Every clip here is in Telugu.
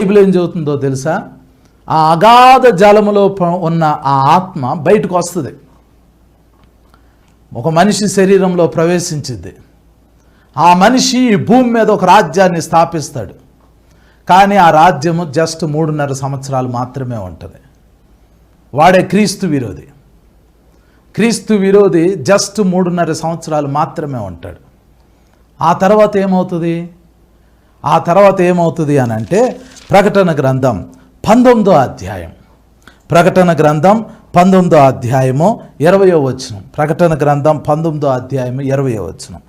బైబిల్ ఏం చెబుతుందో తెలుసా? ఆ అగాధ జలములో ఉన్న ఆ ఆత్మ బయటకు వస్తుంది. ఒక మనిషి శరీరంలో ప్రవేశించింది ఆ మనిషి భూమి మీద ఒక రాజ్యాన్ని స్థాపిస్తాడు. కానీ ఆ రాజ్యము జస్ట్ మూడున్నర సంవత్సరాలు మాత్రమే ఉంటుంది. వాడే క్రీస్తు విరోధి. క్రీస్తు విరోధి జస్ట్ మూడున్నర సంవత్సరాలు మాత్రమే ఉంటాడు. ఆ తర్వాత ఏమవుతుంది? ఆ తర్వాత ఏమవుతుంది అని అంటే ప్రకటన గ్రంథం పంతొమ్మిదో అధ్యాయం. ప్రకటన గ్రంథం పంతొమ్మిదో అధ్యాయము ఇరవయో వచనం. ప్రకటన గ్రంథం పంతొమ్మిదో అధ్యాయము ఇరవయో వచనం.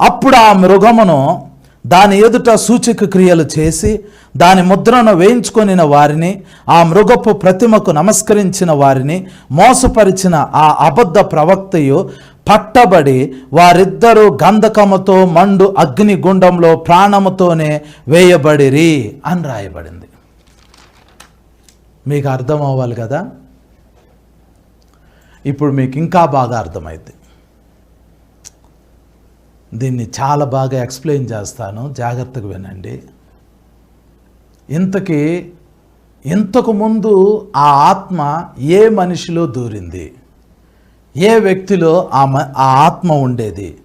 అప్పుడు ఆ మృగమును దాని ఎదుట సూచక క్రియలు చేసి దాని ముద్రను వేయించుకొనిన వారిని ఆ మృగపు ప్రతిమకు నమస్కరించిన వారిని మోసపరిచిన ఆ అబద్ధ ప్రవక్తయు పట్టబడి వారిద్దరూ గంధకముతో మండు అగ్ని గుండంలో ప్రాణముతోనే వేయబడిరి అని రాయబడింది. మీకు అర్థం అవ్వాలి కదా? ఇప్పుడు మీకు ఇంకా బాగా అర్థమైంది దీన్ని చాలా బాగా ఎక్స్ప్లెయిన్ చేస్తాను. జాగ్రత్తగా వినండి. ఇంతకీ ఇంతకు ముందు ఆ ఆత్మ ఏ మనిషిలో దూరింది? ఏ వ్యక్తిలో ఆ మ ఆ ఆత్మ ఉండేది?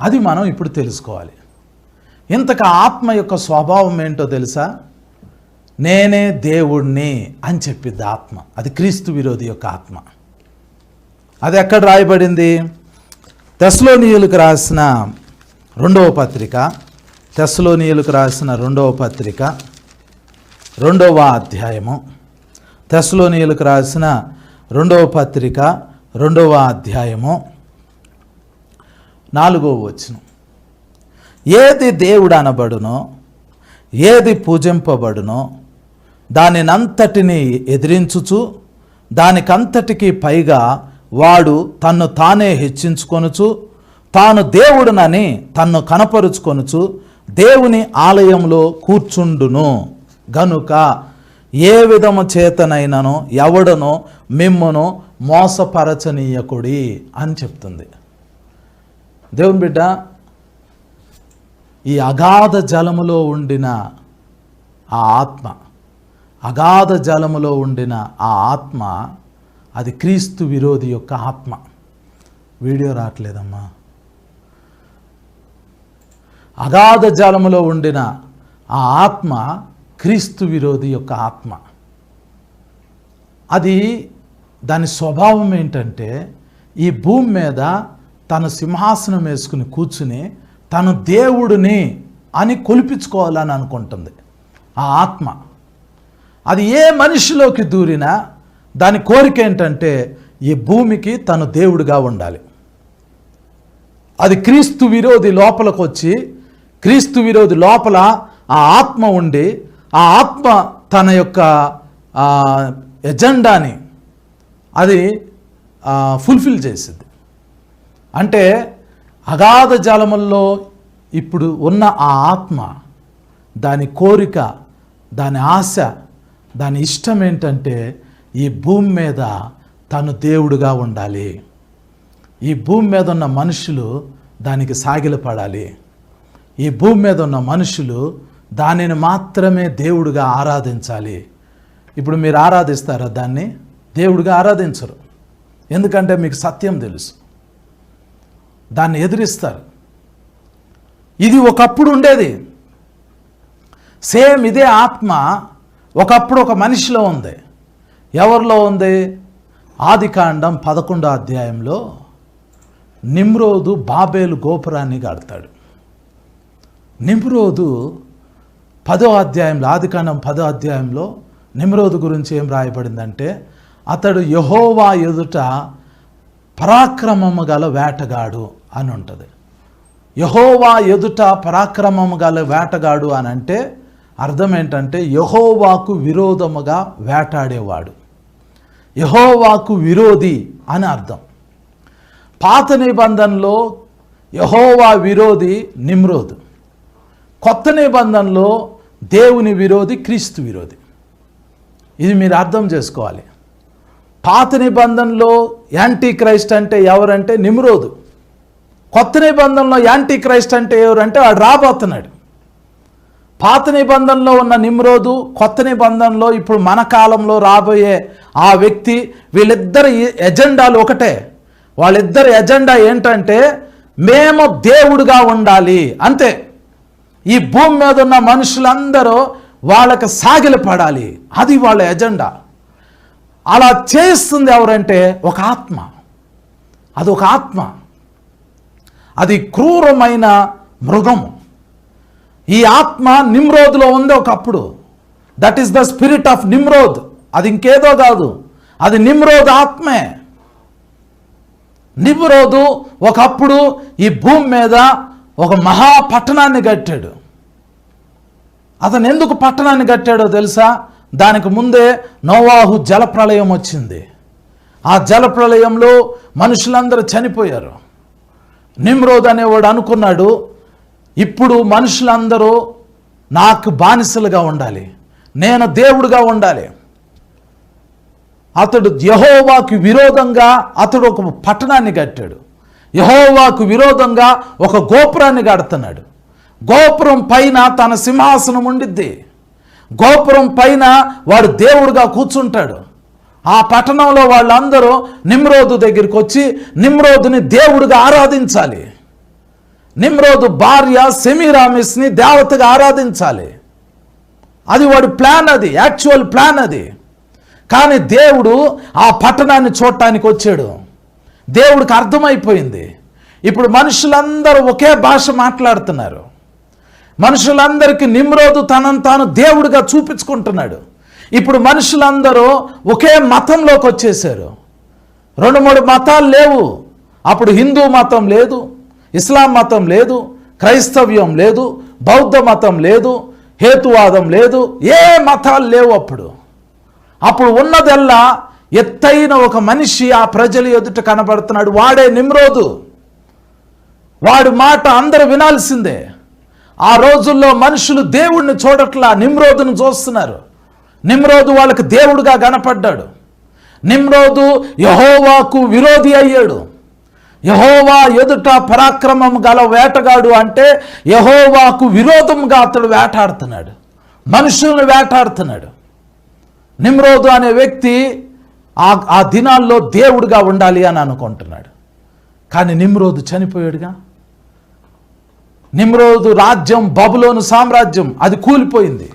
అది మనం ఇప్పుడు తెలుసుకోవాలి. ఇంతకు ఆత్మ యొక్క స్వభావం ఏంటో తెలుసా? నేనే దేవుణ్ణి అని చెప్పిద్ది ఆత్మ. అది క్రీస్తు విరోధి యొక్క ఆత్మ. అది ఎక్కడ రాయబడింది? తెస్లోనియులకు రాసిన రెండవ పత్రిక తెస్లోనియులకు రాసిన రెండవ పత్రిక రెండవ అధ్యాయము తెస్లోనియులకు రాసిన రెండవ పత్రిక రెండవ అధ్యాయము నాలుగవ వచనం. ఏది దేవుడు అనబడునో ఏది పూజింపబడునో దానినంతటిని ఎదిరించుచు దానికంతటికి పైగా వాడు తన్ను తానే హెచ్చించుకొనుచు తాను దేవుడునని తన్ను కనపరుచుకొనుచు దేవుని ఆలయంలో కూర్చుండును. గనుక ఏ విధము చేతనైనను ఎవడనో మిమ్మను మోసపరచనీయకుడి అని చెప్తుంది. దేవుని బిడ్డ ఈ అగాధ జలములో ఉండిన ఆ ఆత్మ అగాధ జలములో ఉండిన ఆ ఆత్మ అది క్రీస్తు విరోధి యొక్క ఆత్మ. వీడియో రావట్లేదమ్మా. అగాధ జలములో ఉండిన ఆ ఆత్మ క్రీస్తు విరోధి యొక్క ఆత్మ. అది దాని స్వభావం ఏంటంటే ఈ భూమి మీద తను సింహాసనం వేసుకుని కూర్చుని తను దేవుడిని అని కొలిపించుకోవాలని అనుకుంటుంది. ఆ ఆత్మ. అది ఏ మనిషిలోకి దూరినా దాని కోరిక ఏంటంటే ఈ భూమికి తను దేవుడిగా ఉండాలి. అది క్రీస్తు విరోధి లోపలికి వచ్చి క్రీస్తు విరోధి లోపల ఆ ఆత్మ ఉండి ఆ ఆత్మ తన యొక్క ఎజెండాని అది ఫుల్ఫిల్ చేసింది. అంటే అగాధ జలముల్లో ఇప్పుడు ఉన్న ఆ ఆత్మ దాని కోరిక దాని ఆశ దాని ఇష్టం ఏంటంటే ఈ భూమి మీద తను దేవుడుగా ఉండాలి. ఈ భూమి మీద ఉన్న మనుషులు దానికి సాగిలపడాలి ఈ భూమి మీద ఉన్న మనుషులు దానిని మాత్రమే దేవుడుగా ఆరాధించాలి. ఇప్పుడు మీరు ఆరాధిస్తారా దాన్ని? దేవుడిగా ఆరాధించరు. ఎందుకంటే మీకు సత్యం తెలుసు. దాన్ని ఎదిరిస్తారు. ఇది ఒకప్పుడు ఉండేది. సేమ్ ఇదే ఆత్మ ఒకప్పుడు ఒక మనిషిలో ఉంది. ఎవరిలో ఉంది? ఆదికాండం పదకొండో అధ్యాయంలో నిమ్రోదు బాబేలు గోపురాన్ని కడతాడు నిమ్రోదు పదో అధ్యాయంలో ఆదికాండం పదో అధ్యాయంలో నిమ్రోదు గురించి ఏం రాయబడిందంటే అతడు యహోవా ఎదుట పరాక్రమము గల వేటగాడు అని ఉంటుంది. యహోవా ఎదుట పరాక్రమము గల వేటగాడు అని అంటే అర్థం ఏంటంటే యహోవాకు విరోధముగా వేటాడేవాడు. యహోవాకు విరోధి అని అర్థం. పాత నిబంధనలో యహోవా విరోధి నిమ్రోదు. కొత్త నిబంధనలో దేవుని విరోధి క్రీస్తు విరోధి. ఇది మీరు అర్థం చేసుకోవాలి. పాత నిబంధనలో యాంటీ క్రైస్ట్ అంటే ఎవరంటే నిమ్రోదు. కొత్త నిబంధనలో యాంటీ క్రైస్ట్ అంటే ఎవరంటే వాడు రాబోతున్నాడు. పాత నిబంధనలో ఉన్న నిమ్రోదు కొత్త నిబంధనలో ఇప్పుడు మన కాలంలో రాబోయే ఆ వ్యక్తి వీళ్ళిద్దరి ఎజెండాలు ఒకటే. వాళ్ళిద్దరి ఎజెండా ఏంటంటే మేము దేవుడుగా ఉండాలి అంతే. ఈ భూమి మీద ఉన్న మనుషులందరూ వాళ్ళకి సాగిలపడాలి. అది వాళ్ళ ఎజెండా. అలా చేస్తుంది ఎవరంటే ఒక ఆత్మ. అది ఒక ఆత్మ. అది క్రూరమైన మృగము. ఈ ఆత్మ నిమ్రోద్లో ఉంది ఒకప్పుడు. That is the spirit of Nimrod అది ఇంకేదో కాదు. అది నిమ్రోద్ ఆత్మే. నిమ్రోదు ఒకప్పుడు ఈ భూమి మీద ఒక మహా పట్టణాన్ని కట్టాడు. అతను ఎందుకు పట్టణాన్ని కట్టాడో తెలుసా? దానికి ముందే నోవాహు జలప్రళయం వచ్చింది. ఆ జలప్రళయంలో మనుషులందరూ చనిపోయారు. నిమ్రోద్ అనేవాడు అనుకున్నాడు ఇప్పుడు మనుషులందరూ నాకు బానిసలుగా ఉండాలి. నేను దేవుడుగా ఉండాలి. అతడు యహోవాకు విరోధంగా అతడు ఒక పట్టణాన్ని కట్టాడు. యహోవాకు విరోధంగా ఒక గోపురాన్ని కడుతున్నాడు. గోపురం పైన తన సింహాసనం ఉండిద్ది. గోపురం పైన వాడు దేవుడుగా కూర్చుంటాడు. ఆ పట్టణంలో వాళ్ళందరూ నిమ్రోదు దగ్గరికి వచ్చి నిమ్రోదుని దేవుడిగా ఆరాధించాలి. నిమ్రోదు భార్య సెమీరామిస్ని దేవతగా ఆరాధించాలి. అది వాడి ప్లాన్ అది యాక్చువల్ ప్లాన్ అది. కానీ దేవుడు ఆ పట్టణాన్ని చూడటానికి వచ్చాడు. దేవుడికి అర్థమైపోయింది. ఇప్పుడు మనుషులందరూ ఒకే భాష మాట్లాడుతున్నారు. మనుషులందరికీ నిమ్రోదు తనను తాను దేవుడిగా చూపించుకుంటున్నాడు. ఇప్పుడు మనుషులందరూ ఒకే మతంలోకి వచ్చేసారు రెండు మూడు మతాలు లేవు. అప్పుడు హిందూ మతం లేదు ఇస్లాం మతం లేదు క్రైస్తవ్యం లేదు బౌద్ధ మతం లేదు హేతువాదం లేదు ఏ మతాలు లేవు అప్పుడు. అప్పుడు ఉన్నదల్లా ఎత్తైన ఒక మనిషి ఆ ప్రజల ఎదుట కనబడుతున్నాడు. వాడే నిమ్రోదు. వాడి మాట అందరూ వినాల్సిందే. ఆ రోజుల్లో మనుషులు దేవుణ్ణి చూడట్లా నిమ్రోదును చూస్తున్నారు. నిమ్రోదు వాళ్ళకి దేవుడుగా కనపడ్డాడు. నిమ్రోదు యహోవాకు విరోధి అయ్యాడు. యహోవా ఎదుట పరాక్రమం గల వేటగాడు అంటే యహోవాకు విరోధంగా అతడు వేటాడుతున్నాడు. మనుషుల్ని వేటాడుతున్నాడు. నిమ్రోదు అనే వ్యక్తి ఆ ఆ దినాల్లో దేవుడిగా ఉండాలి అని అనుకుంటున్నాడు. కానీ నిమ్రోదు చనిపోయాడుగా? నిమ్రోదు రాజ్యం బబులోను సామ్రాజ్యం అది కూలిపోయింది.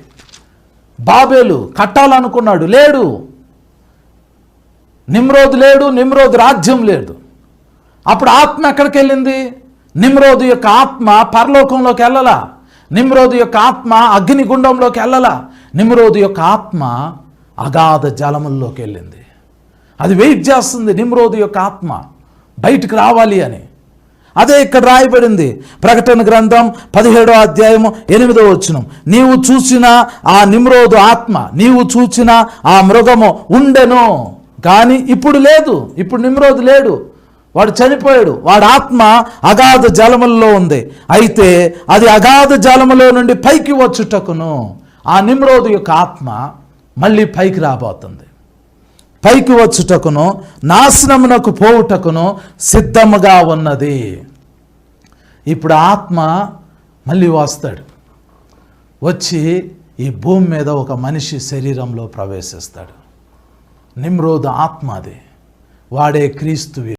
బాబేలు కట్టాలనుకున్నాడు లేడు. నిమ్రోదు లేడు నిమ్రోదు రాజ్యం లేదు. అప్పుడు ఆత్మ ఎక్కడికి వెళ్ళింది నిమ్రోదు యొక్క ఆత్మ పరలోకంలోకి వెళ్ళలా? నిమ్రోదు యొక్క ఆత్మ అగ్నిగుండంలోకి వెళ్ళలా? నిమ్రోదు యొక్క ఆత్మ అగాధ జలముల్లోకి వెళ్ళింది. అది వెయిట్ చేస్తుంది నిమ్రోదు యొక్క ఆత్మ బయటికి రావాలి అని. అదే ఇక్కడ రాయబడింది. ప్రకటన గ్రంథం పదిహేడో అధ్యాయము ఎనిమిదో వచ్చినం నీవు చూసిన ఆ నిమ్రోదు ఆత్మ నీవు చూసిన ఆ మృగము ఉండెను. కానీ ఇప్పుడు లేదు. ఇప్పుడు నిమ్రోదు లేడు. వాడు చనిపోయాడు. వాడి ఆత్మ అగాధ జలములలో ఉంది. అయితే అది అగాధ జలములో నుండి పైకి వచ్చుటకును. ఆ నిమ్రోదు యొక్క ఆత్మ మళ్ళీ పైకి రాబోతుంది. పైకి వచ్చుటకును నాశనమునకు పోవుటకును సిద్ధముగా ఉన్నది. ఇప్పుడు ఆత్మ మళ్ళీ వస్తాడు. వచ్చి ఈ భూమి మీద ఒక మనిషి శరీరంలో ప్రవేశిస్తాడు. నిమ్రోదు ఆత్మ అది. వాడే క్రీస్తు